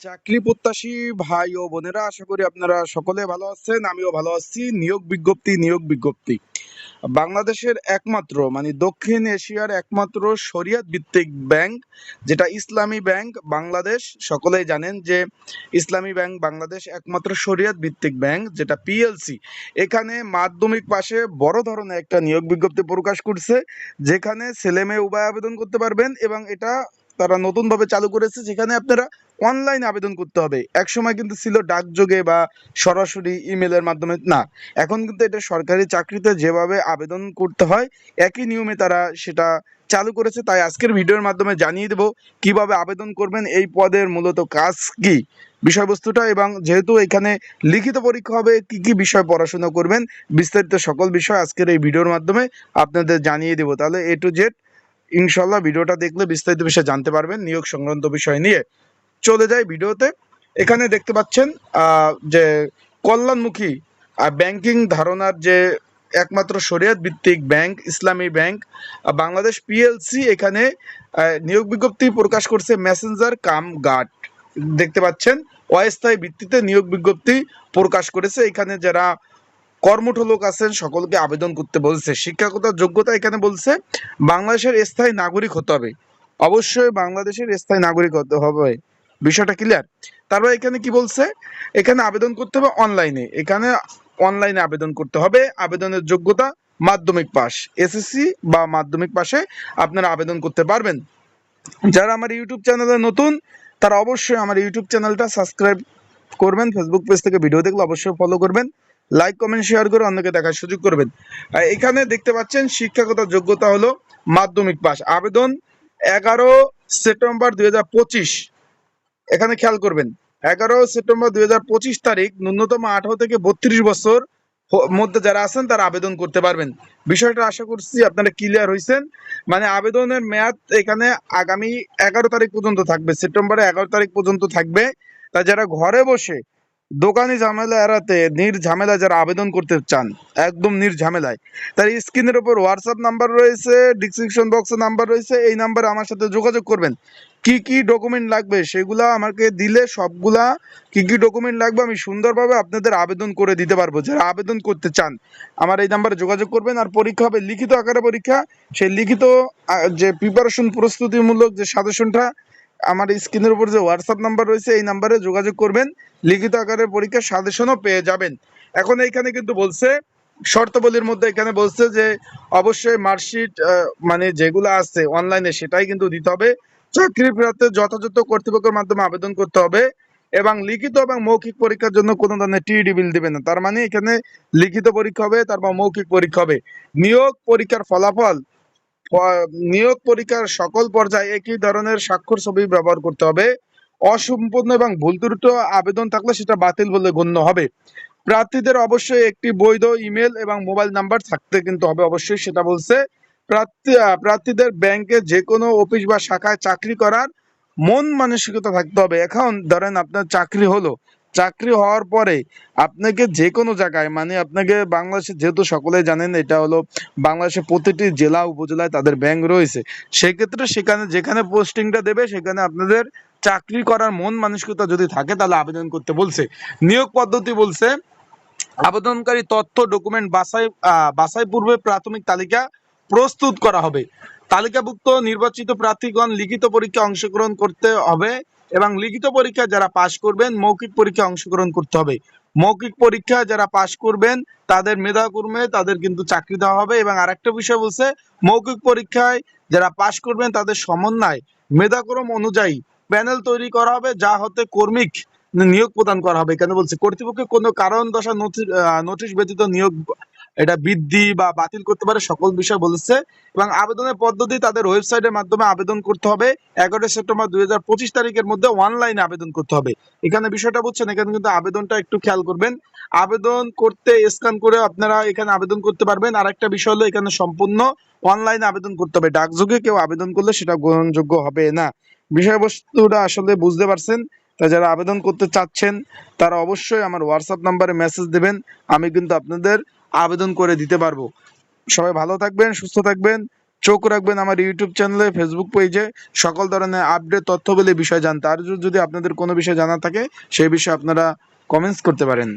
চাকরি প্রত্যাশী ভাই ও বোনেরা, আশা করি আপনারা সকলে ভালো আছেন, আমিও ভালো আছি। নিয়োগ বিজ্ঞপ্তি নিয়োগ বিজ্ঞপ্তি। বাংলাদেশের একমাত্র মানে দক্ষিণ এশিয়ার একমাত্র শরিয়াত ভিত্তিক ব্যাংক, যেটা ইসলামী ব্যাংক বাংলাদেশ। সকলেই জানেন যে ইসলামী ব্যাংক বাংলাদেশ একমাত্র শরিয়াত ভিত্তিক ব্যাংক, যেটা পিএলসি এখানে মাধ্যমিক পাশে বড় ধরনের একটা নিয়োগ বিজ্ঞপ্তি প্রকাশ করছে, যেখানে ছেলে মেয়ে উভয় আবেদন করতে পারবেন এবং এটা তারা নতুনভাবে চালু করেছে, যেখানে আপনারা অনলাইনে আবেদন করতে হবে। এক সময় কিন্তু ছিল ডাকযোগে বা সরাসরি ইমেলের মাধ্যমে, না। এখন কিন্তু এটা সরকারি চাকরিতে যেভাবে আবেদন করতে হয়, একই নিয়মে তারা সেটা চালু করেছে। তাই আজকের ভিডিওর মাধ্যমে জানিয়ে দেব কীভাবে আবেদন করবেন, এই পদের মূলত কাজ কি বিষয়বস্তুটা এবং যেহেতু এখানে লিখিত পরীক্ষা হবে, কি কি বিষয় পড়াশোনা করবেন, বিস্তারিত সকল বিষয় আজকের এই ভিডিওর মাধ্যমে আপনাদের জানিয়ে দেব। তাহলে এ টু জেড ইনশাল্লাহ ভিডিওটা দেখলে বিস্তারিত বিষয়ে জানতে পারবেন, নিয়োগ সংক্রান্ত বিষয় নিয়ে। চলে যাই ভিডিওতে। এখানে দেখতে পাচ্ছেন যে কল্যাণমুখী ব্যাংকিং ধারণার যে একমাত্র শরিয়ত ভিত্তিক ব্যাংক, ইসলামী ব্যাংক বাংলাদেশ পিএলসি এখানে নিয়োগ বিজ্ঞপ্তি প্রকাশ করছে মেসেঞ্জার কাম গার্ড দেখতে পাচ্ছেন, অস্থায়ী ভিত্তিতে নিয়োগ বিজ্ঞপ্তি প্রকাশ করেছে। এখানে যারা কর্মঠ লোক আছেন, সকলকে আবেদন করতে বলছে। শিক্ষাগত যোগ্যতা এখানে বলছে, বাংলাদেশের স্থায়ী নাগরিক হতে হবে। অবশ্যই বাংলাদেশের স্থায়ী নাগরিক হতে হবে। বিষয়টা ক্লিয়ার তারপর এখানে কি বলছে? এখানে আবেদন করতে হবে অনলাইনে এখানে অনলাইনে আবেদন করতে হবে। আবেদনের যোগ্যতা মাধ্যমিক পাস এসএসসি বা মাধ্যমিক পাশে আপনারা আবেদন করতে পারবেন। যারা আমার ইউটিউব চ্যানেলে নতুন, তারা অবশ্যই আমার ইউটিউব চ্যানেলটা সাবস্ক্রাইব করবেন। ফেসবুক পেজ থেকে ভিডিও দেখলে অবশ্যই ফলো করবেন। লাইক কমেন্ট শেয়ার করে অন্যকে দেখার সুযোগ করবেন। এখানে দেখতে পাচ্ছেন, শিক্ষাগত যোগ্যতা হলো মাধ্যমিক পাস আবেদন এগারো সেপ্টেম্বর দুই হাজার পঁচিশ। এখানে খেয়াল করবেন, এগারো সেপ্টেম্বর দুই হাজার পঁচিশ তারিখ, ন্যূনতম আঠারো থেকে বত্রিশ বছর মধ্যে যারা আছেন, তারা আবেদন করতে পারবেন। বিষয়টা আশা করছি আপনারা ক্লিয়ার হয়েছেন মানে আবেদনের মেয়াদ এখানে আগামী এগারো তারিখ পর্যন্ত থাকবে সেপ্টেম্বরে এগারো তারিখ পর্যন্ত থাকবে। তা যারা ঘরে বসে দোকানি ঝামেলা এড়াতে নির্ঝামেলা যারা আবেদন করতে চান, একদম নির্ঝামেলায় তার স্ক্রিনের উপর হোয়াটসঅ্যাপ নাম্বার রয়েছে ডিসক্রিপশন বক্সে নাম্বার রয়েছে, এই নাম্বারে আমার সাথে যোগাযোগ করবেন। কি কি ডকুমেন্ট লাগবে সেগুলা আমাকে দিলে সবগুলা কি কি ডকুমেন্ট লাগবে আমি সুন্দরভাবে আপনাদের আবেদন করে দিতে পারব। যারা আবেদন করতে চান, আমার এই নাম্বারে যোগাযোগ করবেন আর পরীক্ষা হবে লিখিত আকারে পরীক্ষা। সেই লিখিত যে প্রিপারেশন প্রস্তুতিমূলক যে সাজেশনটা আমার স্ক্রিনের উপর যে হোয়াটসঅ্যাপ নাম্বার রয়েছে, এই নাম্বারে যোগাযোগ করবেন। লিখিত আকারে পরীক্ষার সাজেশনও পেয়ে যাবেন। এখন এইখানে কিন্তু বলছে, শর্তাবলীর মধ্যে এখানে বলছে যে, অবশ্যই মার্কশিট মানে যেগুলো আছে অনলাইনে সেটাই কিন্তু দিতে হবে। চাকরি প্রার্থী যথাযথ কর্তৃপক্ষের মাধ্যমে আবেদন করতে হবে এবং লিখিত এবং মৌখিক পরীক্ষার জন্য কোনো ধরনের টিডি বিল দেবে না। তার মানে এখানে লিখিত পরীক্ষা হবে, তারপর মৌখিক পরীক্ষা হবে। নিয়োগ পরীক্ষার ফলাফল নিয়োগ পরীক্ষার সকল পর্যায়ে একই ধরনের স্বাক্ষর ছবি ব্যবহার করতে হবে। অসম্পূর্ণ এবং ভুল ত্রুটি আবেদন থাকলে সেটা বাতিল বলে গণ্য হবে। প্রার্থীদের অবশ্যই একটি বৈধ ইমেল এবং মোবাইল নাম্বার থাকতে কিন্তু হবে অবশ্যই, সেটা বলছে, প্রার্থী প্রার্থীদের ব্যাংকে যে কোনো অফিস বা শাখায় চাকরি করার মন মানসিকতা থাকতে হবে। এখন ধরেন আপনার চাকরি হলো চাকরি হওয়ার পরে আপনাকে যে কোনো জায়গায় মানে আপনাকে বাংলাদেশে যেহেতু সকলে জানেন, এটা হলো বাংলাদেশের প্রতিটি জেলা, উপজেলায় তাদের ব্যাংক রয়েছে। সেক্ষেত্রে সেখানে, যেখানে পোস্টিংটা দেবে, সেখানে আপনাদের চাকরি করার মন মানসিকতা যদি থাকে, তাহলে আবেদন করতে বলছে। নিয়োগ পদ্ধতি বলছে, আবেদনকারী তথ্য ডকুমেন্ট বাছাই বাছাই পূর্বে প্রাথমিক তালিকা প্রস্তুত করা হবে। তালিকাভুক্ত নির্বাচিত প্রার্থীগণ লিখিত পরীক্ষা অংশগ্রহণ করতে হবে। এবং লিখিত পরীক্ষা যারা পাশ করবেন, মৌখিক পরীক্ষা অংশগ্রহণ করতে হবে। মৌখিক পরীক্ষা যারা পাশ করবেন, তাদের মেধাক্রমে তাদের কিন্তু চাকরি দেওয়া হবে এবং আরেকটা বিষয় বলছে, মৌখিক পরীক্ষায় যারা পাশ করবেন, তাদের সমন্বয়, মেধাক্রম অনুযায়ী প্যানেল তৈরি করা হবে, যা হতে কর্মিক নিয়োগ প্রদান করা হবে। কেন বলছে কর্তৃপক্ষ কোনো কারণ দশা নোটিশ ব্যতীত নিয়োগ এটা বৃদ্ধি বা বাতিল করতে পারে সকল বিষয় বলেছে। এবং আবেদনের পদ্ধতি তাদের ওয়েবসাইটের মাধ্যমে আবেদন করতে হবে। এগারোই সেপ্টেম্বর দুই হাজার পঁচিশ তারিখের মধ্যে অনলাইনে আবেদন করতে হবে। এখানে বিষয়টা বুঝছেন, এখানে কিন্তু আবেদনটা একটু খেয়াল করবেন। আবেদন করতে স্ক্যান করে আপনারা এখানে আবেদন করতে পারবেন। আর একটা বিষয় হলো এখানে সম্পূর্ণ অনলাইনে আবেদন করতে হবে। ডাকযোগে কেউ আবেদন করলে সেটা গ্রহণযোগ্য হবে না। বিষয়বস্তুটা আসলে বুঝতে পারছেন। তা যারা আবেদন করতে চাচ্ছেন, তারা অবশ্যই আমার হোয়াটসঅ্যাপ নাম্বারে মেসেজ দেবেন, আমি কিন্তু আপনাদের আবেদন করে দিতে পারব। সবাই ভালো থাকবেন, সুস্থ থাকবেন, চোখ রাখবেন আমার ইউটিউব চ্যানেলে ফেসবুক পেজে সকল ধরনের আপডেট তথ্য বলে বিষয় জানতে। আর যদি আপনাদের কোনো বিষয় জানা থাকে, সেই বিষয়ে আপনারা কমেন্টস করতে পারেন।